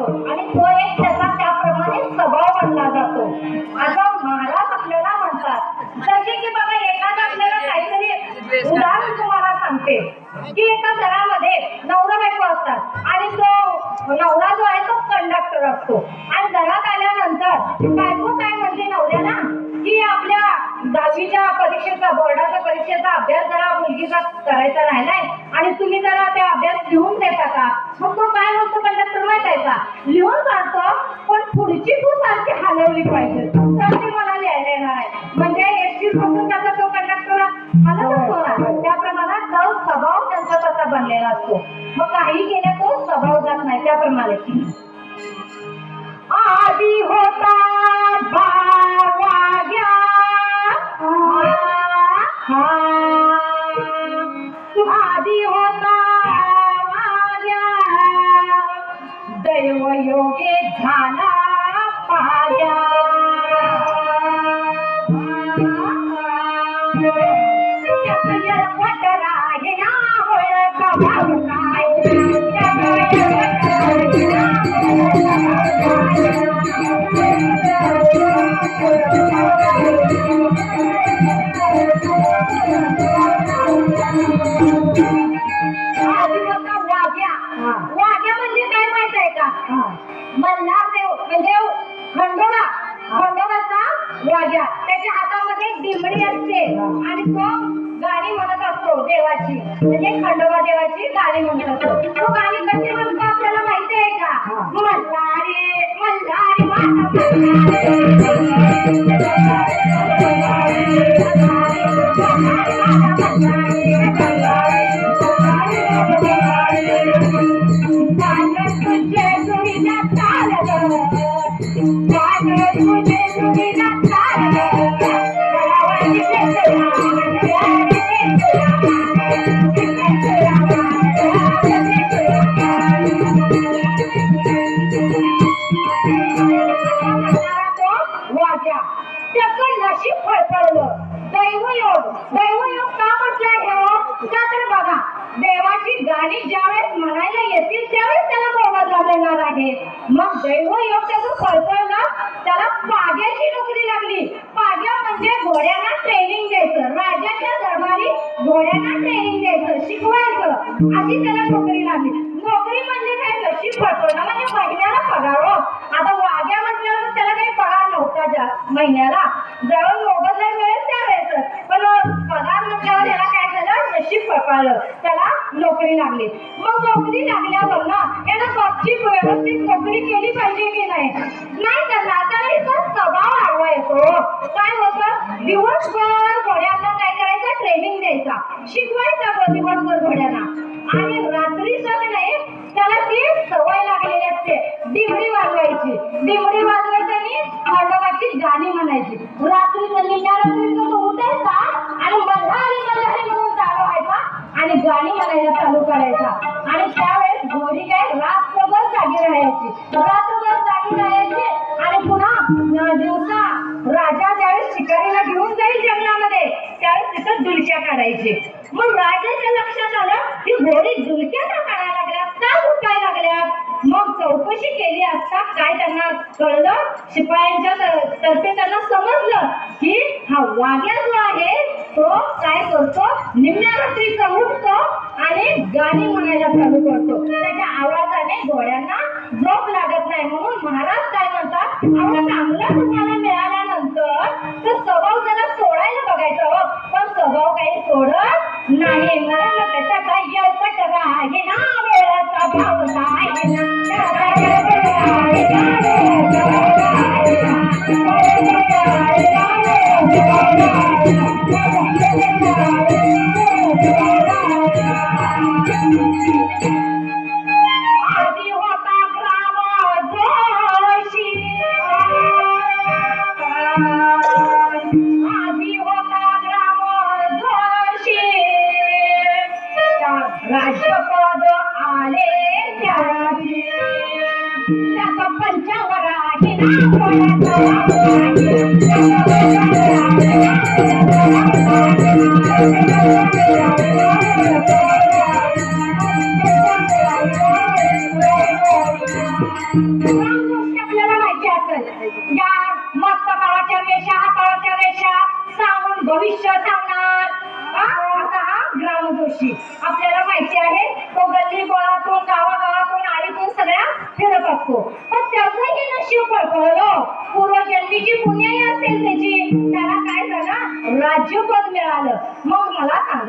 जातो. आणि तो एक त्याचा त्याप्रमाणे स्वभाव बनला जातो. आता महाराज आपल्याला म्हणतात जसे की बाबा एखादा आपल्याला काहीतरी उदाहरण तुम्हाला सांगते. की एका घरामध्ये नवरा बायको असतात. आणि तो नवरा जो आहे तो कंडक्टर असतो. आणि घरात आल्यानंतर बायको काय म्हणते नवऱ्याला? की आपल्या दहावीच्या परीक्षेचा बोर्डाच्या परीक्षेचा अभ्यास जरा मुलगीचा करायचा राहिलाय. आणि तुम्ही जरा ते अभ्यास लिहून देता का? मग तो काय म्हणतो कंडक्टर का लिहून काढतो पण पुढची तू सारखी हलवली पाहिजे. तर ते मला लिहायला येणार आहे. म्हणजे एसटी पासून त्याचा तो कंडक्टर हलत असतो ना त्याप्रमाणे तो स्वभाव त्यांचा तसा बनलेला असतो. मग काही केल्या तो स्वभाव जात नाही त्याप्रमाणे. आधी होता योगे झाला पाया पटराय ना होय मल्हारदेव म्हणजे खंडोबा. खंडोबाचा राजा. त्याच्या हातामध्ये दिमडी असते. आणि तो गाणी म्हणत असतो देवाची. म्हणजे खंडोबा देवाची गाणी म्हणत असतो. तो गाणी कशी म्हणतो आपल्याला माहिती आहे का? मल्हारी मल्हारी तुझे दैवयोग दैवयोग का म्हटलंय हे का तर बघा गाणी ज्यावेळेस म्हणायला येतील त्यावेळेस त्याला मोबदला मिळणार आहे मग दैवयोग त्याचं फळफळलं त्याला पाग्याची नोकरी लागली. पाग्या म्हणजे घोड्यांना ट्रेनिंग द्यायचं. राजाच्या दरबारी घोड्यांना ट्रेनिंग द्यायचं शिकवायचं. अशी त्याला नोकरी लागली. नोकरी म्हणजे काय? कशी फळफळणं म्हणजे महिन्याला पगार हो. आता वाग्या म्हटल्यावर त्याला काही पगार नव्हता ज्या महिन्याला. जवळ मोबदला मिळेल त्यावेळेस पण पगार म्हटल्यावर त्याला काय झालं? नशीब फळफळलं. नोकरी लागली. मग नोकरी लागल्यावर ना यानं बाबची व्यवस्थित नोकरी केली पाहिजे की नाही? नाही तर त्याला स्वभाव आडवा येतो. काय होतं? दिवसभर घोड्यांना काय करायचं? ट्रेनिंग द्यायचा. शिकवायचा ब- दिवसभर घोड्यांना. आणि रात्री की नाही त्याला ती सवय लागलेली असते. दिमडी वाजवायची. दिमडी वाजवायची आणि खंडोबाची गाणी म्हणायची. रात्री निम्या रात्रीचं तो उठायचा आणि मल्हारी मल्हारी म्हणून चालू व्हायचा आणि गाणी म्हणायला चालू करायचा. आणि त्यावेळेस घोडी काय रात्रभर जागी राहायची. रात्रभर जागी राहायची आणि पुन्हा दिवसा राजा ज्यावेळेस शिकारीला घेऊन जाईल जंगलामध्ये त्यावेळेस तिथं दुलक्या काढायचे. मग राजाच्या लक्षात आलं की घोडी दुलक्या का काढायला लागल्या का लुटायला लागल्या मग चौकशी केली असता काय त्यांना कळलं? शिपायांच्या तर्फे त्यांना समजलं की हा वाघ्या जो आहे तो काय करतो? निम्म्या रात्रीचा उठतो आणि गाणी म्हणायला चालू करतो. त्याच्या आवाजाने घोड्यांना झोप लागत नाही. म्हणून महाराज काय म्हणतात? अहो चांगला तुम्हाला मिळाल्यानंतर तो स्वभाव जरा सोडायला बघायचा हो. पण स्वभाव काही सोडत नाही. मला त्याचा काही येळपट आहे ना वेळाचा भाव भविष्य सांगणार असा हा ग्राम आपल्याला माहिती आहे तो गल्ली बोळातून गावागावातून आळीतून असतो. पण त्याचंही नशीब फळफळलं हो. पूर्वजन्मीची पुण्याई असेल त्याची त्याला काय झालं? राज्यपद मिळालं. मग मला सांगा